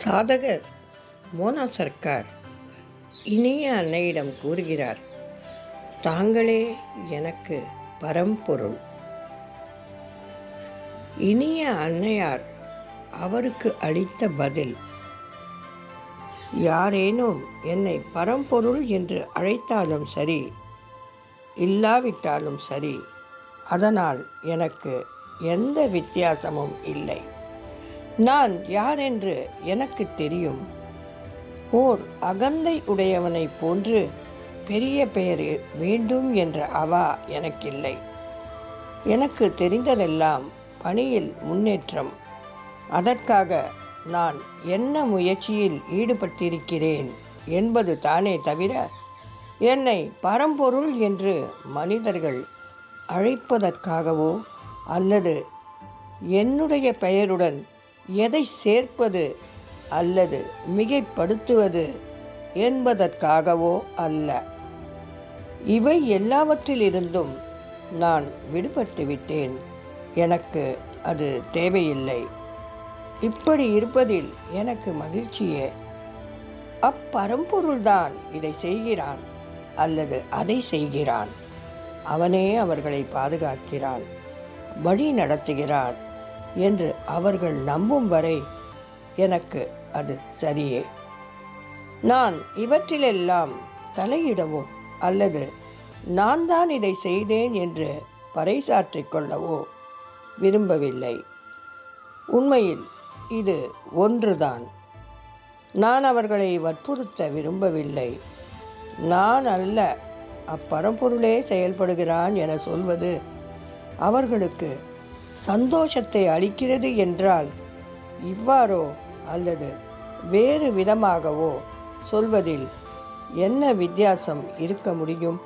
சாதகர் மோனா சர்க்கார் இனிய அன்னையிடம் கூறுகிறார் தாங்களே எனக்கு பரம்பொருள். இனிய அன்னையார் அவருக்கு அளித்த பதில் யாரேனும் என்னை பரம்பொருள் என்று அழைத்தாலும் சரி இல்லாவிட்டாலும் சரி அதனால் எனக்கு எந்த வித்தியாசமும் இல்லை. நான் யார் என்று எனக்கு தெரியும். ஓர் அகந்தை உடையவனைப் போன்று பெரிய பெயர் வேண்டும் என்ற அவா எனக்கில்லை. எனக்கு தெரிந்ததெல்லாம் பணியில் முன்னேற்றம். அதற்காக நான் என்ன முயற்சியில் ஈடுபட்டிருக்கிறேன் என்பது தானே தவிர என்னை பரம்பொருள் என்று மனிதர்கள் அழைப்பதற்காகவோ அல்லது என்னுடைய பெயருடன் எதை சேர்ப்பது அல்லது மிகைப்படுத்துவது என்பதற்காகவோ அல்ல. இவை எல்லாவற்றிலிருந்தும் நான் விடுபட்டு விட்டேன். எனக்கு அது தேவையில்லை. இப்படி இருப்பதில் எனக்கு மகிழ்ச்சியே. அப்பரம்பொருள்தான் இதை செய்கிறான் அல்லது அதை செய்கிறான். அவனே அவர்களை பாதுகாக்கிறான் வழி நடத்துகிறான். என்று அவர்கள் நம்பும் வரை எனக்கு அது சரியே. நான் இவற்றிலெல்லாம் தலையிடவோ அல்லது நான் தான் இதை செய்தேன் என்று பறைசாற்றிக் கொள்ளவோ விரும்பவில்லை. உண்மையில் இது ஒன்றுதான். நான் அவர்களை வற்புறுத்த விரும்பவில்லை. நான் அல்ல அப்பரம்பொருளே செயல்படுகிறான் என சொல்வது அவர்களுக்கு சந்தோஷத்தை அளிக்கிறது என்றால் இவ்வாறோ அல்லது வேறு விதமாகவோ சொல்வதில் என்ன வித்தியாசம் இருக்க முடியும்?